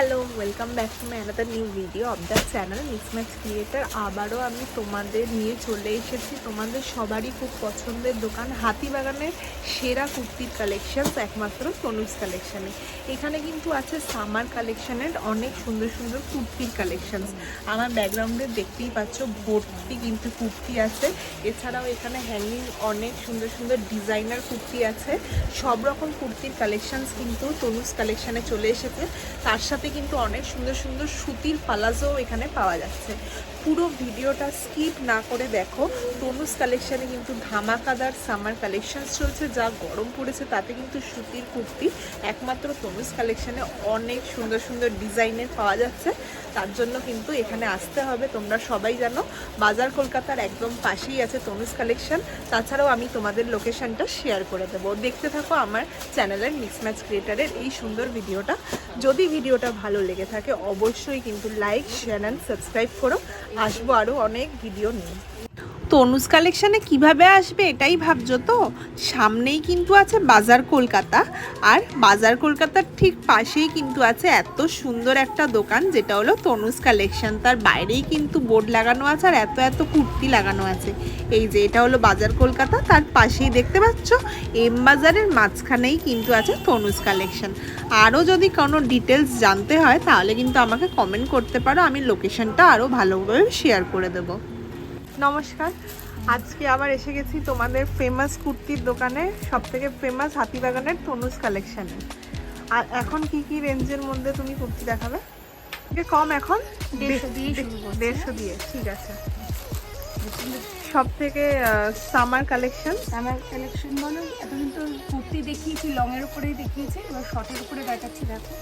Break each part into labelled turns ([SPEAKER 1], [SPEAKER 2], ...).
[SPEAKER 1] Hello welcome back to my another new video of the channel mix max creator আবারও আমি তোমাদের নিয়ে চলে এসেছি। তোমাদের সবারই খুব পছন্দের দোকান, হাতিবাগানের সেরা কুর্তির কালেকশনস একমাত্র তনুজ কালেকশানে এখানে কিন্তু আছে সামার কালেকশানের অনেক সুন্দর সুন্দর কুর্তির কালেকশনস আমার ব্যাকগ্রাউন্ডে দেখতেই পাচ্ছ, ভর্তি কিন্তু কুর্তি আছে। এছাড়াও এখানে হ্যাঙ্গিং অনেক সুন্দর সুন্দর ডিজাইনার কুর্তি আছে। সব রকম কুর্তির কালেকশানস কিন্তু তনুজ কালেকশানে চলে এসেছে। তার সাথে কিন্তু অনেক সুন্দর সুন্দর সুতির পালাজো এখানে পাওয়া যাচ্ছে। পুরো ভিডিওটা স্কিপ না করে দেখো। তনুজ কালেকশানে কিন্তু ধামাকাদার সামার কালেকশনস চলছে। যা গরম পড়েছে, তাতে কিন্তু সুতির কুর্তি একমাত্র তনুজ কালেকশানে অনেক সুন্দর সুন্দর ডিজাইনের পাওয়া যাচ্ছে। তার জন্য কিন্তু এখানে আসতে হবে। তোমরা সবাই জানো, বাজার কলকাতার একদম পাশেই আছে তনুজ কালেকশন তাছাড়াও আমি তোমাদের লোকেশনটা শেয়ার করে দেবো। দেখতে থাকো আমার চ্যানেলের মিক্স ম্যাচ ক্রিয়েটারের এই সুন্দর ভিডিওটা। যদি ভিডিওটা ভালো লেগে থাকে, অবশ্যই কিন্তু লাইক শেয়ার অ্যান্ড সাবস্ক্রাইব করো। আসব আরও অনেক ভিডিও নিয়ে। তনুজ কালেকশানে কীভাবে আসবে এটাই ভাবছ তো? সামনেই কিন্তু আছে বাজার কলকাতা। আর বাজার কলকাতার ঠিক পাশেই কিন্তু আছে এত সুন্দর একটা দোকান, যেটা হলো তনুজ কালেকশন। তার বাইরেই কিন্তু বোর্ড লাগানো আছে আর এত এত কুর্তি লাগানো আছে। এই যে এটা হলো বাজার কলকাতা, তার পাশেই দেখতে পাচ্ছ এম বাজারের মাঝখানেই কিন্তু আছে তনুজ কালেকশন। আরও যদি কোনো ডিটেলস জানতে হয়, তাহলে কিন্তু আমাকে কমেন্ট করতে পারো, আমি লোকেশনটা আরও ভালোভাবে শেয়ার করে দেবো। নমস্কার। আজকে আবার এসে গেছি তোমাদের ফেমাস কুর্তির দোকানে সব থেকে ফেমাস হাতিবাগানের তনুজ কালেকশানে আর এখন কি কি রেঞ্জের মধ্যে তুমি কুর্তি দেখাবে? কম এখন
[SPEAKER 2] দেড়শো দিয়ে
[SPEAKER 1] দেড়শো দিয়ে ঠিক আছে। সব থেকে সামার কালেকশন
[SPEAKER 2] আমার কালেকশন বলো এতদিন তো কুর্তি দেখিয়েছি লং এর উপরেই দেখিয়েছি এবার শর্টের উপরে দেখাচ্ছি দেখো।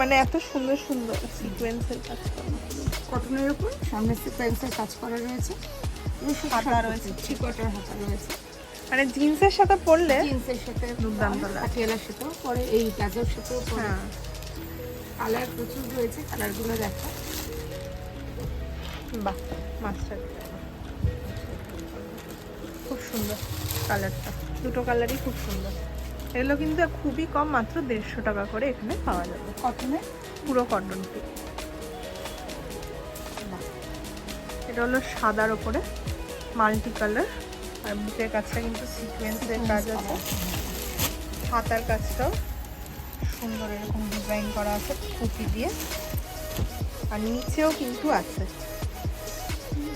[SPEAKER 1] মানে এত সুন্দর সুন্দর সিকোয়েন্সের কাজ করা।
[SPEAKER 2] কটনের উপর সামনে সিকোয়েন্সের কাজ করা রয়েছে।
[SPEAKER 1] হাতা রয়েছে।
[SPEAKER 2] চিকটার হাতা রয়েছে।
[SPEAKER 1] মানে জিন্সের সাথে পরলে
[SPEAKER 2] জিন্সের সাথে
[SPEAKER 1] দুর্দান্ত লাগে।
[SPEAKER 2] পাটিয়ালার সাথেও পরে এই প্লাজোর সাথেও পরে।
[SPEAKER 1] হ্যাঁ।
[SPEAKER 2] কালার প্রচুর রয়েছে কালারগুলো দেখো।
[SPEAKER 1] বাহ মাস্টার সুন্দর কালারটা। দুটো কালারই খুব সুন্দর। এগুলো কিন্তু খুবই কম মাত্র দেড়শো টাকা করে এখানে পাওয়া যাবে।
[SPEAKER 2] কটনের
[SPEAKER 1] পুরো কটন পিক এটা হলো সাদার ওপরে মাল্টি কালার আর বুকের কাজটা কিন্তু সিকোয়েন্সের কাজ আছে। হাতার কাজটাও সুন্দর এরকম ডিজাইন করা আছে কুপি দিয়ে। আর নিচেও কিন্তু আছে।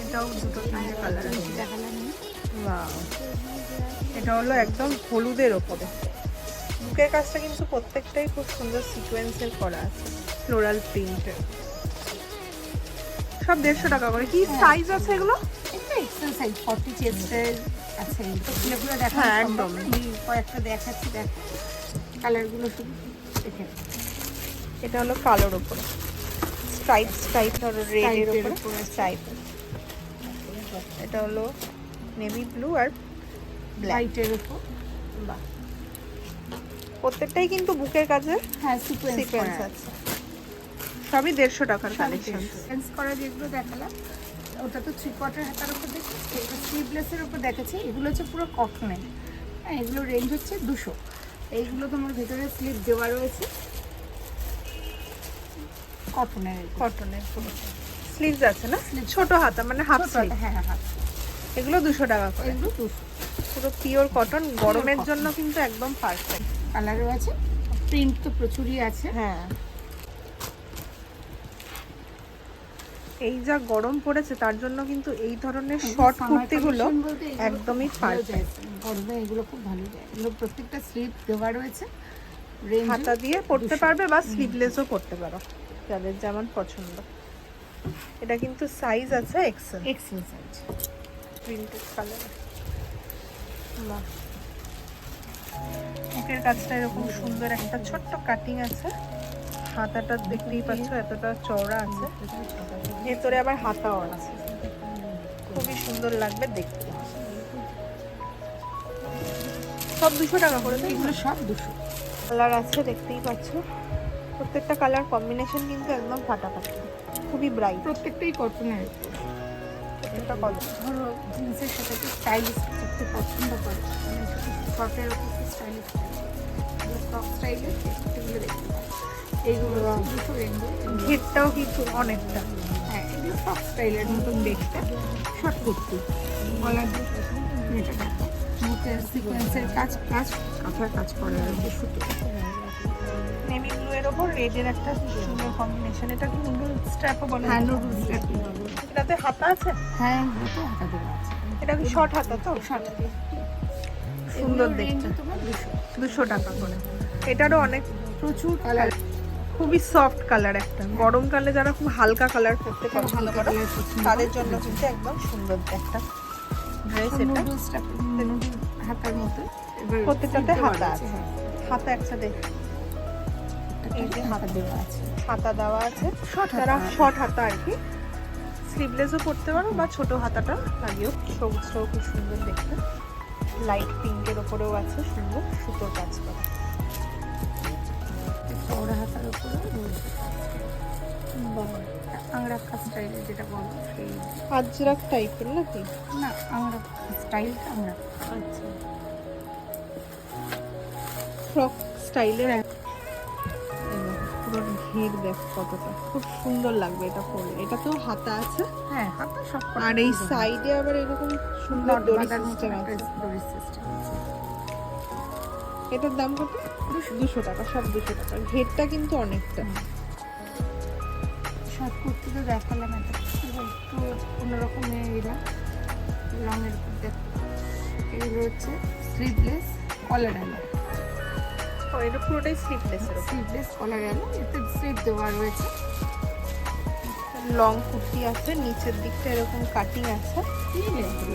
[SPEAKER 1] এটাও দুটো তিনটে কালার আছে. এটা হলো একদম হলুদের ওপরে। বুকের কাজটা কিন্তু প্রত্যেকটাই খুব সুন্দর সিকোয়েন্সের করা আছে ফ্লোরাল প্রিন্টের সব দেড়শো টাকা করে। কি সাইজ আছে এগুলো?
[SPEAKER 2] একটা সাইজ ফর্টি চেস্টের আছে। তো খুলেগুলো দেখা
[SPEAKER 1] হ্যাঁ, একদম।
[SPEAKER 2] কয়েকটা দেখাচ্ছি দেখো। কালারগুলো শুধু দেখে।
[SPEAKER 1] এটা হলো কালোর ওপরে। স্ট্রাইপ স্ট্রাইপ ধরো রেডের ওপরে। স্ট্রাইপ এটা হলো নেভি ব্লু আর
[SPEAKER 2] লাইটের উপর।
[SPEAKER 1] বাহ। প্রত্যেকটাই কিন্তু বুকের কাজে
[SPEAKER 2] হ্যাঁ সিকোয়েন্স
[SPEAKER 1] আছে। সবই দেড়শো টাকার কালেকশন
[SPEAKER 2] সিকোয়েন্স করা যেগুলো দেখালাম ওটা তো থ্রি কোয়ার্টার হাতার উপর দেখি এগুলো স্লিভলেসের উপর দেখাচ্ছি। এগুলো হচ্ছে পুরো কটনের হ্যাঁ এগুলো রেঞ্জ হচ্ছে দুশো। এইগুলো তোমার ভেতরে স্লিভ দেওয়া রয়েছে। কটনের
[SPEAKER 1] কটনের পুরো স্লিভস আছে না? ছোট হাতা মানে হাফ
[SPEAKER 2] হ্যাঁ হ্যাঁ হ্যাঁ
[SPEAKER 1] এগুলো দুশো টাকা করে।
[SPEAKER 2] এগুলো দুশো।
[SPEAKER 1] পুরো পিওর কটন গরমের জন্য কিন্তু একদম পারফেক্ট
[SPEAKER 2] কালারও আছে। প্রিন্ট তো প্রচুরই আছে।
[SPEAKER 1] হ্যাঁ। এই যা গরম পড়েছে তার জন্য কিন্তু এই ধরনের শর্ট কুর্তিগুলো একদমই। পারফেক্ট
[SPEAKER 2] গরমে এগুলো খুব ভালো যায়। এগুলো প্রত্যেকটা স্লিভ দেওয়া রয়েছে।
[SPEAKER 1] হাতা দিয়ে পরতে পারবে বা স্লিভলেসও পরতে পারো যাদের যেমন পছন্দ। এটা কিন্তু সাইজ আছে XL
[SPEAKER 2] XL size
[SPEAKER 1] printed colour বাহ। বুকের কাজটা এরকম সুন্দর। একটা ছোট্ট কাটিং আছে। হাতাটা দেখতেই পাচ্ছ এতটা চওড়া আছে। ভেতরে আবার হাতাও আছে। খুবই সুন্দর লাগবে দেখতে। সব দুশো টাকা করে তাই
[SPEAKER 2] এগুলো সব দুশো।
[SPEAKER 1] কালার আছে দেখতেই পাচ্ছ। প্রত্যেকটা কালার কম্বিনেশন কিন্তু একদম ফাটাফাটি। খুবই ব্রাইট
[SPEAKER 2] প্রত্যেকটাই কটনের
[SPEAKER 1] প্রত্যেকটা কত
[SPEAKER 2] ধরো জিন্সের সাথে স্টাইলিশ করতে পছন্দ করে। শর্টের ওপর স্টাইলিশ ফ্রক স্টাইলের এগুলো দেখতে পাচ্ছি এইগুলো দুশো রেঞ্জে
[SPEAKER 1] ঘেরটাও কিন্তু অনেকটা।
[SPEAKER 2] হ্যাঁ এগুলো সব স্টাইলের মতন দেখতে। শর্ট কুর্তি। গলার এটা বুটের সিকোয়েন্সের কাজ কাজ কাঁথার কাজ করা রয়েছে সুতো।
[SPEAKER 1] নেভি ব্লু এর ওপর রেডের একটা সুন্দর কম্বিনেশন এটা কি নুডল স্ট্র্যাপও বলে?
[SPEAKER 2] হ্যাঁ নুডলস
[SPEAKER 1] এটাতে হাতা আছে?
[SPEAKER 2] হ্যাঁ হাতা দেওয়া আছে।
[SPEAKER 1] এটা কি শর্ট হাতা তো?
[SPEAKER 2] শর্ট
[SPEAKER 1] সুন্দর দেখতে।
[SPEAKER 2] দুশো।
[SPEAKER 1] টাকা করে। এটারও অনেক
[SPEAKER 2] প্রচুর কালার
[SPEAKER 1] খুবই সফট কালার একটা। গরমকালে যারা খুব হালকা কালার পরতে পছন্দ করে তাদের জন্য কিন্তু একদম সুন্দর একটা ড্রেস এটা।
[SPEAKER 2] নুডলসটা নুডল হাতার মতো।
[SPEAKER 1] প্রত্যেকটাতে হাতা আছে।
[SPEAKER 2] হ্যাঁ।
[SPEAKER 1] হাতা একসাথে এই যে
[SPEAKER 2] হাতা দেওয়া আছে।
[SPEAKER 1] হাতা দেওয়া আছে।
[SPEAKER 2] Short হাতা।
[SPEAKER 1] শর্ট হাতা আর কি স্লিভলেসও পরতে পারো বা ছোট হাতাটা লাগিয়েও সবুজটাও খুব সুন্দর দেখতে। লাইট পিঙ্কের ওপরেও আছে সুন্দর সুতোর কাজ করা।
[SPEAKER 2] চওড়া হাতার উপরে আংরা স্টাইলে যেটা বলো সেই
[SPEAKER 1] আজরাক টাইপের নাকি?
[SPEAKER 2] না আংরা স্টাইলটা আংরা
[SPEAKER 1] আচ্ছা। ফ্রক স্টাইলের পুরো ঘের দেখ কতটা। খুব সুন্দর লাগবে এটা পরলে। এটা তো হাতা আছে।
[SPEAKER 2] হ্যাঁ হাতা সব
[SPEAKER 1] আর এই সাইডে আবার এরকম সুন্দর দড়ি সিস্টেম আছে।
[SPEAKER 2] দড়ি সিস্টেম আছে।
[SPEAKER 1] এটার দাম কত? দুশো। টাকা সব দুশো টাকা। ঘেরটা কিন্তু অনেকটা।
[SPEAKER 2] শর্ট কুর্তি তো দেখালাম এটা। একটু অন্যরকম নিয়ে এলাম রঙের দেখ এগুলো হচ্ছে স্লিভলেস কলার
[SPEAKER 1] ও এটা পুরোটাই স্লিভলেসের ওপর
[SPEAKER 2] স্লিভলেস কলার আলো এতে স্লিভ দেওয়া রয়েছে।
[SPEAKER 1] লং কুর্তি আছে নিচের দিকটা এরকম কাটিং আছে।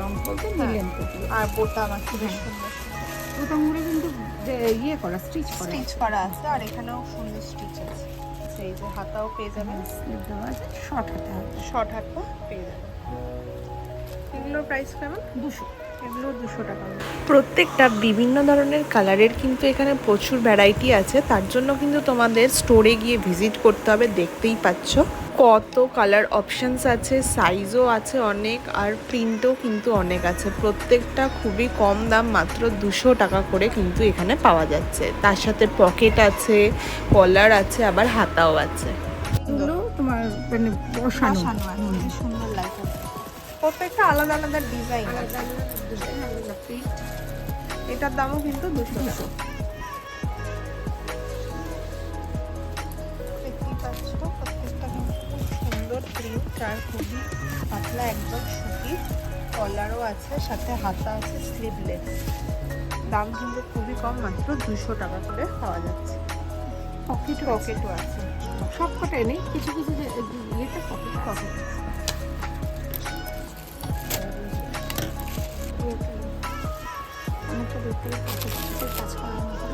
[SPEAKER 2] লং করতে নিলেন করতে।
[SPEAKER 1] আর বোতাম আছে বেশ সুন্দর।
[SPEAKER 2] বোতামগুলো কিন্তু ইয়ে করা স্টিচ করা।
[SPEAKER 1] স্টিচ করা আছে আর এখানেও সুন্দর স্টিচ আছে। সেই যে হাতাও পেয়ে যাবেন
[SPEAKER 2] স্লিভ দেওয়া আছে শর্ট হাতে
[SPEAKER 1] শর্ট হাতটা পেয়ে যাবেন এগুলোর প্রাইস কেমন?
[SPEAKER 2] দুশো।
[SPEAKER 1] এগুলো দুশো টাকা
[SPEAKER 3] প্রত্যেকটা বিভিন্ন ধরনের কালারের কিন্তু এখানে প্রচুর ভ্যারাইটি আছে। তার জন্য কিন্তু তোমাদের স্টোরে গিয়ে ভিজিট করতে হবে দেখতেই পাচ্ছ। কত কালার অপশানস আছে সাইজও আছে অনেক আর প্রিন্টও কিন্তু অনেক আছে। প্রত্যেকটা খুবই কম দাম মাত্র দুশো টাকা করে কিন্তু এখানে পাওয়া যাচ্ছে। তার সাথে পকেট আছে কলার আছে আবার হাতাও আছে।
[SPEAKER 2] তোমার মানে বসানো।
[SPEAKER 1] প্রত্যেকটা আলাদা আলাদা ডিজাইন আছে। এটার দামও কিন্তু দুশো টাকা। আর খুবই পাতলা একদম সুতি। কলারও আছে সাথে হাতা আছে স্লিভলেস দাম কিন্তু খুবই কম মাত্র দুশো টাকা করে পাওয়া যাচ্ছে।
[SPEAKER 2] পকেট
[SPEAKER 1] পকেটও আছে।
[SPEAKER 2] সব কটাই নেই কিছু কিছু ইয়েতে পকেট
[SPEAKER 1] পকেট
[SPEAKER 2] অনেকটা দেখতে কাজ করার মতো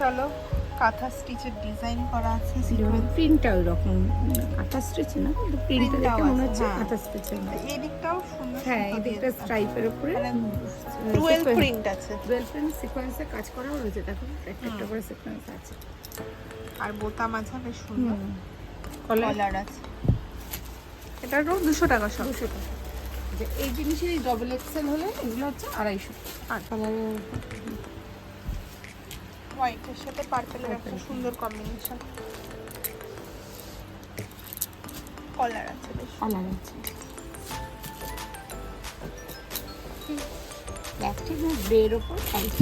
[SPEAKER 1] চলো কাঁথা স্টিচের ডিজাইন করা আছে
[SPEAKER 2] প্রিন্টটা ওই রকম কাঁথা স্টিচ না কিন্তু প্রিন্টটা দেখে মনে হচ্ছে
[SPEAKER 1] হ্যাঁ।
[SPEAKER 2] কাঁথা স্টিচের মতো।
[SPEAKER 1] এই দিকটাও সুন্দর
[SPEAKER 2] হ্যাঁ এদিকটা স্ট্রাইপের উপরে।
[SPEAKER 1] টুয়েলভ প্রিন্ট আছে।
[SPEAKER 2] টুয়েলভ প্রিন্ট সিকোয়েন্সে কাজ করাও রয়েছে দেখো একটা করে সিকোয়েন্স আছে।
[SPEAKER 1] আর বোতাম আছে বেশ সুন্দর।
[SPEAKER 2] কলার
[SPEAKER 1] আছে। এটারও দুশো টাকা সব।
[SPEAKER 2] দুশো টাকা। এই জিনিসেরই ডবল এক্সেল হলে এগুলো হচ্ছে আড়াইশো। আর কালারের
[SPEAKER 1] হোয়াইটের সাথে পার্পেলের একটা সুন্দর কম্বিনেশন কলার আছে বেশ।
[SPEAKER 2] কালার আছে। প্লাস্টিক গ্রের ওপর টাইট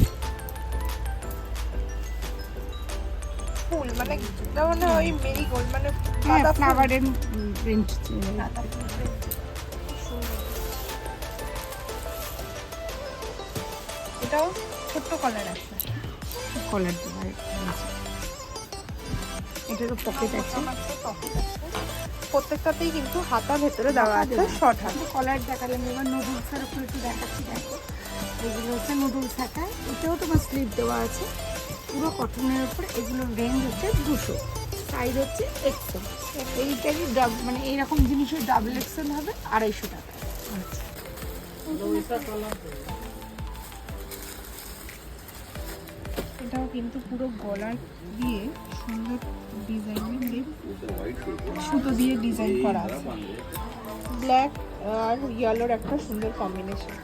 [SPEAKER 1] ফুল মানে মানে ওই মেরি গোল্ড মানে
[SPEAKER 2] হ্যাঁ ফ্লাওয়ারের প্রিন্ট।
[SPEAKER 1] এটাও ছোট্ট কলার আছে।
[SPEAKER 2] কলার দেওয়া আছে। এটারও পকেট।
[SPEAKER 1] প্রত্যেকটাতেই কিন্তু হাতা ভেতরে দেওয়া আছে শর্ট হাতা
[SPEAKER 2] কলার দেখালাম এবার নুডলসের উপর একটু দেখাচ্ছি দেখো। এগুলো হচ্ছে নুডলস হাতা এটাও তোমার স্লিপ দেওয়া আছে। পুরো কটনের উপর এগুলোর রেঞ্জ হচ্ছে দুশো। সাইজ হচ্ছে এক্সেল এইটারই মানে এইরকম জিনিসের ডাবল এক্সেল হবে আড়াইশো টাকা।
[SPEAKER 1] এটাও কিন্তু পুরো গলার দিয়ে সুন্দর ডিজাইন দিয়ে সুতো দিয়ে ডিজাইন করা আছে। ব্ল্যাক আর ইয়েলোর একটা সুন্দর কম্বিনেশন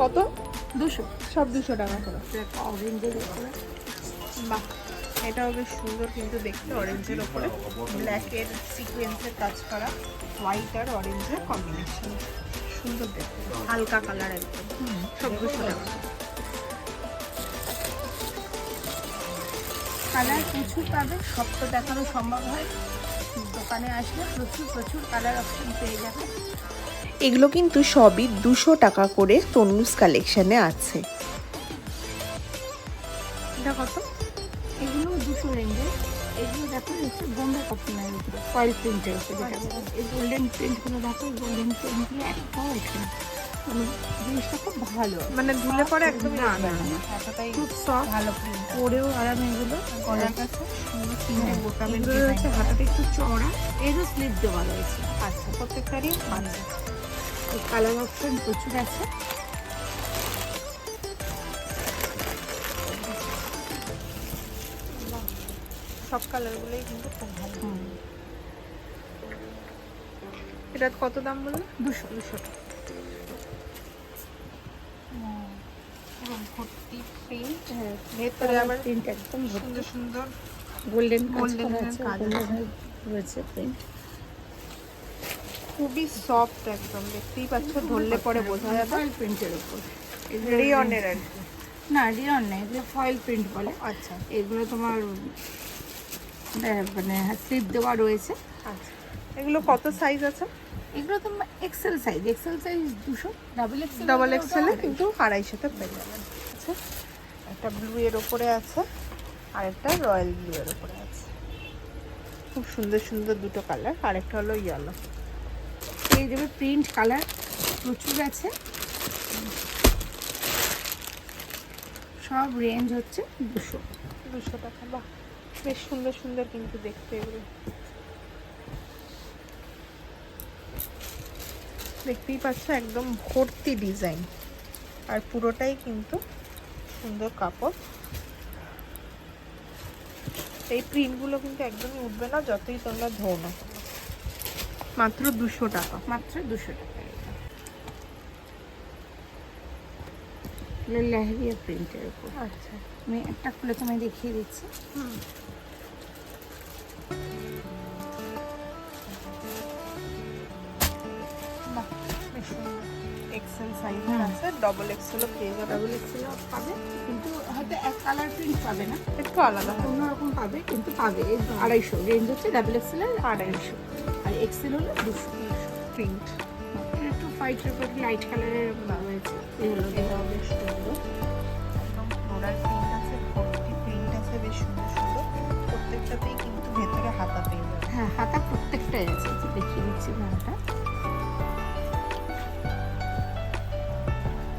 [SPEAKER 1] কত?
[SPEAKER 2] দুশো।
[SPEAKER 1] সব দুশো টাকা করে।
[SPEAKER 2] অরেঞ্জের
[SPEAKER 1] বাহ। এটাও বেশ সুন্দর কিন্তু দেখতে অরেঞ্জের ওপরে। ব্ল্যাকের সিকোয়েন্সের কাজ করা হোয়াইট আর অরেঞ্জের কম্বিনেশন সুন্দর দেখতে। হালকা কালার একদম। সব দুশো
[SPEAKER 2] কালার প্রচুর পাবে সব তো দেখানো সম্ভব হয়। দোকানে আসলে প্রচুর প্রচুর কালার অপশন পেয়ে যাবে।
[SPEAKER 3] এগুলো কিন্তু সবই দুশো টাকা করে তনুজ কালেকশনে আছে।
[SPEAKER 2] দেখো হচ্ছে বোম্বে কটনের উপরে ফয়েল প্রিন্টের উপরে যেটা। এই গোল্ডেন প্রিন্টগুলো দেখো গোল্ডেন প্রিন্টগুলো একটাও ওঠে না। মানে জিনিসটা খুব ভালো।
[SPEAKER 1] মানে ধুলে পরে একদম
[SPEAKER 2] না, না, না। খুব সফট
[SPEAKER 1] ভালো
[SPEAKER 2] পরেও আরাম এগুলো
[SPEAKER 1] গলার কাছে। সুন্দর
[SPEAKER 2] হচ্ছে
[SPEAKER 1] ডিজাইন
[SPEAKER 2] হাতাটা একটু চড়া এরও স্লিপ দেওয়া রয়েছে।
[SPEAKER 1] আচ্ছা প্রত্যেকটারই আছে
[SPEAKER 2] কালার অপশন প্রচুর আছে।
[SPEAKER 1] সব কালারগুলোই কিন্তু খুব ভালো। এটা কত দাম বলল?
[SPEAKER 2] দুশো
[SPEAKER 1] দুশো ভর্তি প্রিন্ট
[SPEAKER 2] হ্যাঁ
[SPEAKER 1] ভেতরে আবার
[SPEAKER 2] প্রিন্ট একদম
[SPEAKER 1] সুন্দর সুন্দর
[SPEAKER 2] গোল্ডেন গোল্ডেন
[SPEAKER 1] কাজ
[SPEAKER 2] কাজ রয়েছে প্রিন্ট
[SPEAKER 1] খুবই সফট একদম দেখতেই পাচ্ছ ধরলে পরে বোঝা যাবে।
[SPEAKER 2] ফয়েল প্রিন্টের উপর।
[SPEAKER 1] রিয়নের আর
[SPEAKER 2] না রিয়ন না এগুলো ফয়েল প্রিন্ট বলে।
[SPEAKER 1] আচ্ছা।
[SPEAKER 2] এগুলো তোমার মানে স্লিপ দেওয়া রয়েছে।
[SPEAKER 1] আচ্ছা। এগুলো কত সাইজ আছে?
[SPEAKER 2] এগুলো তোমার এক্সেল সাইজ এক্সেল সাইজ দুশো ডাবল এক্সেল
[SPEAKER 1] ডাবল এক্সেল কিন্তু আড়াইশোতে পেয়ে যাবেন। আচ্ছা। একটা ব্লু এর ওপরে আছে আর একটা রয়্যাল ব্লু এর ওপরে আছে। খুব সুন্দর সুন্দর দুটো কালার আর একটা হলো ইয়েলো
[SPEAKER 2] পেয়ে যাবে প্রিন্ট কালার প্রচুর আছে। সব রেঞ্জ হচ্ছে দুশো।
[SPEAKER 1] দুশো টাকা বাহ। বেশ সুন্দর সুন্দর কিন্তু দেখতে এগুলো। দেখতেই পাচ্ছ একদম ভর্তি ডিজাইন। আর পুরোটাই কিন্তু সুন্দর কাপড়। এই প্রিন্টগুলো কিন্তু একদমই উঠবে না যতই তোমরা ধো না মাত্র দুশো টাকা।
[SPEAKER 2] মাত্র দুশো টাকা লেহেরিয়া প্রিন্টের উপর।
[SPEAKER 1] আচ্ছা।
[SPEAKER 2] আমি একটা খুলে তোমায় দেখিয়ে দিচ্ছি।
[SPEAKER 1] হুম। এক্সেল সাইজের
[SPEAKER 2] হুম।
[SPEAKER 1] আছে ডবল এক্সেলও পেয়ে যাবে।
[SPEAKER 2] ডাবল এক্সেল পাবে কিন্তু হয়তো এক কালার প্রিন্ট পাবে না।
[SPEAKER 1] একটু আলাদা।
[SPEAKER 2] অন্যরকম পাবে কিন্তু পাবে। আড়াইশো রেঞ্জ হচ্ছে ডাবল এক্সেল এর
[SPEAKER 1] আড়াইশো।
[SPEAKER 2] আর এক্সেল হলো দুশো।
[SPEAKER 1] প্রিন্ট
[SPEAKER 2] একটু হোয়াইটের উপর লাইট কালারের রয়েছে
[SPEAKER 1] বেশ সুন্দর। একদম ফ্লোরাল প্রিন্ট আছে ভর্তি প্রিন্ট আছে বেশ সুন্দর সুন্দর। প্রত্যেকটাতেই ভেতরে হাতা পেয়ে যাবে।
[SPEAKER 2] হ্যাঁ হাতা প্রত্যেকটাই আছে দেখিয়ে দিচ্ছি হাতা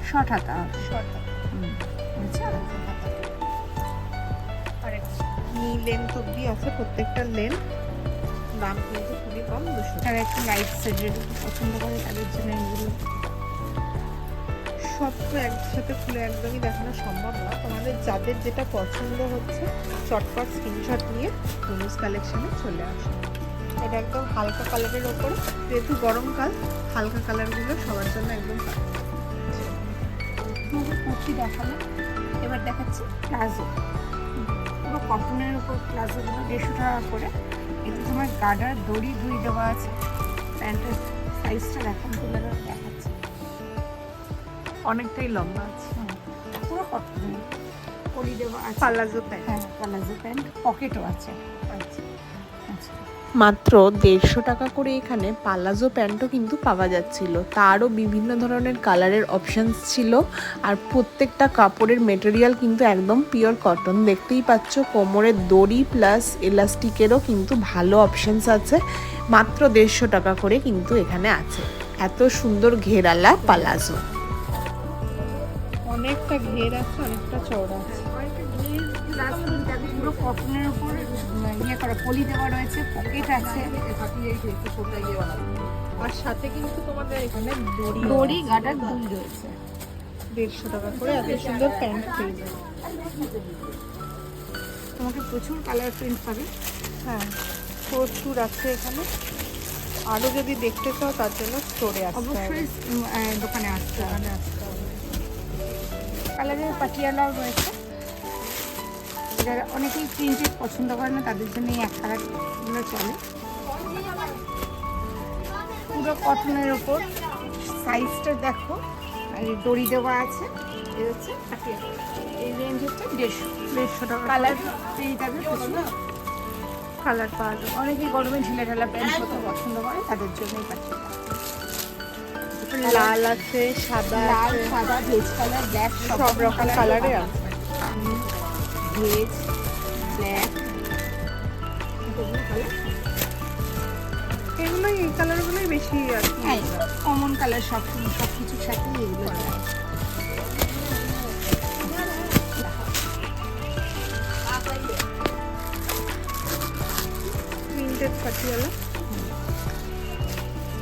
[SPEAKER 2] শর্ট হাতা।
[SPEAKER 1] শর্ট
[SPEAKER 2] হুম, বুঝছ?
[SPEAKER 1] আর নি লেন্থ অব্দি আছে প্রত্যেকটা লেন্থ দাম কিন্তু খুবই কম দুশো।
[SPEAKER 2] যারা একটু লাইট সেডের পছন্দ করে তাদের জন্য এগুলো।
[SPEAKER 1] সব তো একসাথে খুলে একদমই দেখানো সম্ভব না। তোমাদের যাদের যেটা পছন্দ হচ্ছে, চটপট স্ক্রিনশট নিয়ে তনুজ কালেকশনে চলে আসে। এটা একদম হালকা কালারের ওপরে। যেহেতু গরমকাল হালকা কালারগুলো সবার জন্য একদম
[SPEAKER 2] কুর্তি দেখালে এবার দেখাচ্ছি প্লাজো। পুরো কটনের উপর প্লাজোগুলো দেড়শো টাকা করে। এতে তোমার গাডার দড়ি দুই দেওয়া আছে। প্যান্টের সাইজটা দেখান, তুলে দেখাচ্ছি
[SPEAKER 1] অনেকটাই লম্বা আছে।
[SPEAKER 2] পুরো কটনের কলি দেওয়া আছে।
[SPEAKER 1] পালাজো প্যান্ট
[SPEAKER 2] হ্যাঁ প্লাজো প্যান্ট পকেটও আছে।
[SPEAKER 1] আচ্ছা।
[SPEAKER 2] আচ্ছা।
[SPEAKER 3] মাত্র দেড়শো টাকা করে এখানে পালাজো প্যান্টও কিন্তু পাওয়া যাচ্ছিল। তারও বিভিন্ন ধরনের কালারের অপশানস ছিল। আর প্রত্যেকটা কাপড়ের মেটেরিয়াল কিন্তু একদম পিওর কটন দেখতেই পাচ্ছ কোমরের দড়ি প্লাস এলাস্টিকেরও কিন্তু ভালো অপশানস আছে। মাত্র দেড়শো টাকা করে কিন্তু এখানে আছে। এত সুন্দর ঘেরালা পালাজো।
[SPEAKER 1] অনেকটা ঘের আছে অনেকটা চওড়া আছে।
[SPEAKER 2] পুরো কটনের উপর ইয়ে করা পলি দেওয়া রয়েছে পকেট আছে।
[SPEAKER 1] আর সাথে কিন্তু তোমাদের এখানে দড়ি
[SPEAKER 2] দড়ি গার্ডার দুই রয়েছে।
[SPEAKER 1] দেড়শো টাকা করে এত সুন্দর প্যান্ট পেয়ে যাবে।
[SPEAKER 2] তোমাকে প্রচুর কালার প্রিন্ট পাবে।
[SPEAKER 1] হ্যাঁ প্রচুর আছে এখানে। আরও যদি দেখতে চাও তার জন্য স্টোরে আসতে
[SPEAKER 2] অবশ্যই দোকানে আসতে হবে। কালারের পাটিয়ালাও রয়েছে। যারা অনেকেই প্রিন্টেড পছন্দ করে না তাদের জন্য এই এক কালারগুলো চলে। পুরো কটনের ওপর সাইজটা দেখো আর দড়ি দেওয়া আছে এই হচ্ছে এই রেঞ্জ হচ্ছে দেড়শো।
[SPEAKER 1] দেড়শো টাকা।
[SPEAKER 2] কালার পেয়ে যাবে প্রচুর।
[SPEAKER 1] কালার পাওয়া যাবে।
[SPEAKER 2] অনেকেই গরমে ঢিলে ঢালা প্যান্ট করতে পছন্দ করে তাদের জন্যই পাটিয়ালা
[SPEAKER 1] লাল আছে সাদা
[SPEAKER 2] লাল সাদা ভেজ কালার ব্ল্যাক
[SPEAKER 1] সব রকম কালারে আছে।
[SPEAKER 2] ভেজ ব্ল্যাক
[SPEAKER 1] এগুলোই এই কালারগুলোই বেশি আর কি।
[SPEAKER 2] হ্যাঁ কমন কালার সব সব কিছুর সাথে এগুলো যায়।
[SPEAKER 1] প্রিন্টেড পাটিয়ালা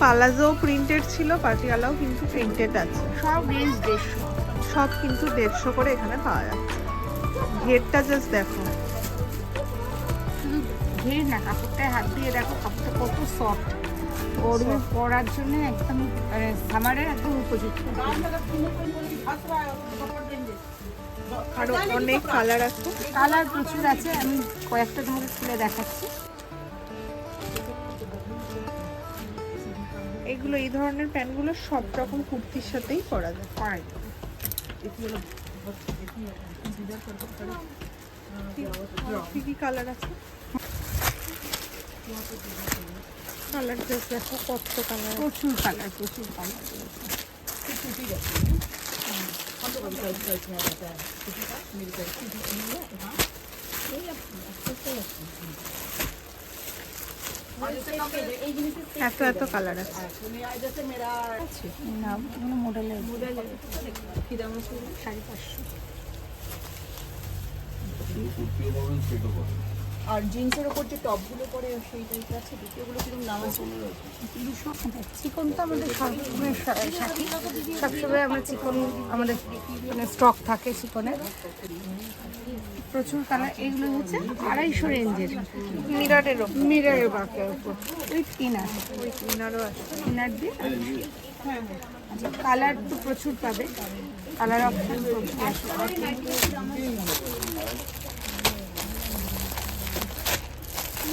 [SPEAKER 1] পালাজো প্রিন্টেড ছিল পাটিয়ালাও কিন্তু প্রিন্টেড আছে।
[SPEAKER 2] সব রেঞ্জ দেড়শো।
[SPEAKER 1] সব কিন্তু দেড়শো করে এখানে পাওয়া যাচ্ছে। ঘেরটা জাস্ট দেখো।
[SPEAKER 2] শুধু ঘের না কাপড়টায় হাত দিয়ে দেখো কাপড়টা কত সফট গরমে পরার জন্য একদম মানে সামারের একদম উপযুক্ত।
[SPEAKER 1] আরও অনেক কালার আছে।
[SPEAKER 2] কালার প্রচুর আছে আমি কয়েকটা তোমাকে খুলে দেখাচ্ছি।
[SPEAKER 1] এগুলো এই ধরনের প্যান্টগুলো সব রকম কুর্তির সাথেই করা যায়।
[SPEAKER 2] করাই
[SPEAKER 1] কি কি কালার আছে? কালার দেখো কত কালার
[SPEAKER 2] প্রচুর কালার প্রচুর কালার
[SPEAKER 1] এত এত কালার আছে।
[SPEAKER 2] নাম এগুলো মডেলের মডেলের সাড়ে পাঁচশো
[SPEAKER 4] আর জিন্সের ওপর যে টপগুলো পরে সেই টাইপের আছে দ্বিতীয়গুলো কীরকম দাম আছে?
[SPEAKER 2] দুশো চিকন তো আমাদের সবসময় সাথী। সবসময় আমরা চিকন আমাদের মানে স্টক থাকে চিকনের প্রচুর কালার। এগুলো হচ্ছে আড়াইশো রেঞ্জের।
[SPEAKER 1] মিরারের
[SPEAKER 2] মিরারের বাকের উপর উইথ ইনার।
[SPEAKER 1] ওই কিনারও আছে।
[SPEAKER 2] ইনার দিয়ে? আচ্ছা কালার তো প্রচুর পাবে। কালার অপশন প্রচুর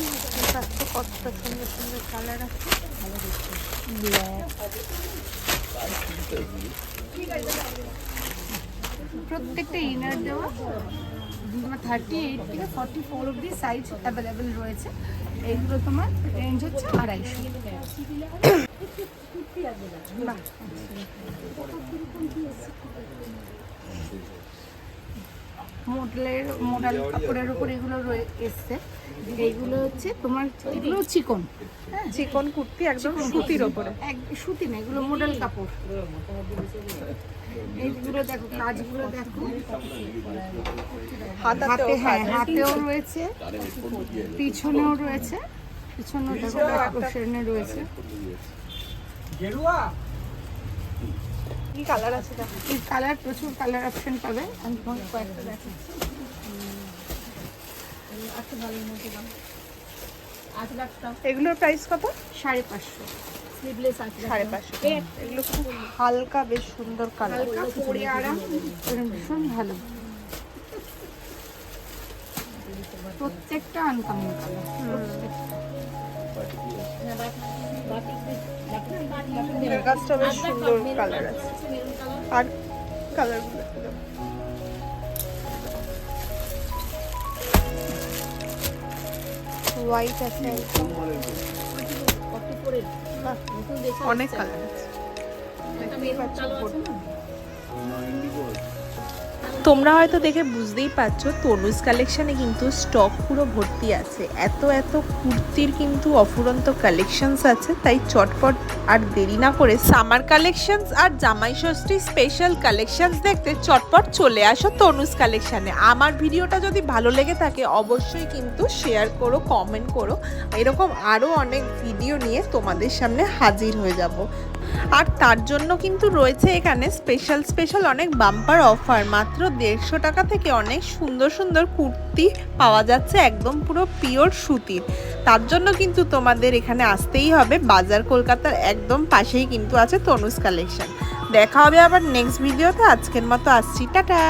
[SPEAKER 1] দেখো সুন্দর সুন্দর কালার
[SPEAKER 2] প্রত্যেকটা ইনার দেওয়া, তোমার থার্টি এইট থেকে ফর্টি ফোর অব্দি সাইজ অ্যাভেলেবেল রয়েছে এইগুলো তোমার রেঞ্জ হচ্ছে আড়াইশো বাহ। মোডেলের মোডাল কাপড়ের উপর এগুলো রয়ে এসছে। এইগুলো হচ্ছে তোমার এগুলো চিকন হ্যাঁ?
[SPEAKER 1] চিকন কুর্তি একদম সুতির ওপরে।
[SPEAKER 2] এক সুতি না এগুলো মোডেল কাপড়। এইগুলো দেখো কাজগুলো দেখো।
[SPEAKER 1] হাতাতেও
[SPEAKER 2] হাতে হ্যাঁ হাতেও রয়েছে পিছনেও রয়েছে। পিছনেও দেখো আকর্ষণে রয়েছে।
[SPEAKER 1] কি কালার আছে দেখো?
[SPEAKER 2] এই কালার প্রচুর কালার অপশন পাবে। আমি তোমাকে কয়েকটা দেখাচ্ছি।
[SPEAKER 1] এগুলোর প্রাইস কত?
[SPEAKER 2] সাড়ে পাঁচশো।
[SPEAKER 4] স্লিভলেস আছে
[SPEAKER 1] সাড়ে পাঁচশো। এগুলো খুব হালকা বেশ সুন্দর কালার
[SPEAKER 2] পরে আরাম। ভীষণ ভালো। প্রত্যেকটা আনকমন কালার
[SPEAKER 1] গাছটা বেশ সুন্দর কালার আছে। আর কালারগুলো। হোয়াইট আছে। অনেক কালার আছে।
[SPEAKER 3] তোমরা হয়তো দেখে বুঝতেই পারছ, তনুজ কালেকশানে কিন্তু স্টক পুরো ভর্তি আছে। এত এত কুর্তির কিন্তু অফুরন্ত কালেকশনস আছে, তাই চটপট আর দেরি না করে সামার কালেকশনস আর জামাই ষষ্ঠী স্পেশাল কালেকশনস দেখতে চটপট চলে আসো তনুজ কালেকশানে আমার ভিডিওটা যদি ভালো লেগে থাকে, অবশ্যই কিন্তু শেয়ার করো কমেন্ট করো। এরকম আরও অনেক ভিডিও নিয়ে তোমাদের সামনে হাজির হয়ে যাব। আর তার জন্য কিন্তু রয়েছে এখানে স্পেশাল স্পেশাল অনেক বাম্পার অফার মাত্র
[SPEAKER 1] মাত্র দেড়শো টাকা থেকে অনেক সুন্দর সুন্দর কুর্তি পাওয়া যাচ্ছে, একদম পুরো পিওর সুতির তার জন্য কিন্তু তোমাদের এখানে আসতেই হবে। বাজার কলকাতার একদম পাশেই কিন্তু আছে তনুজ কালেকশন। দেখা হবে আবার নেক্সট ভিডিওতে আজকের মতো আসছি। টাটা!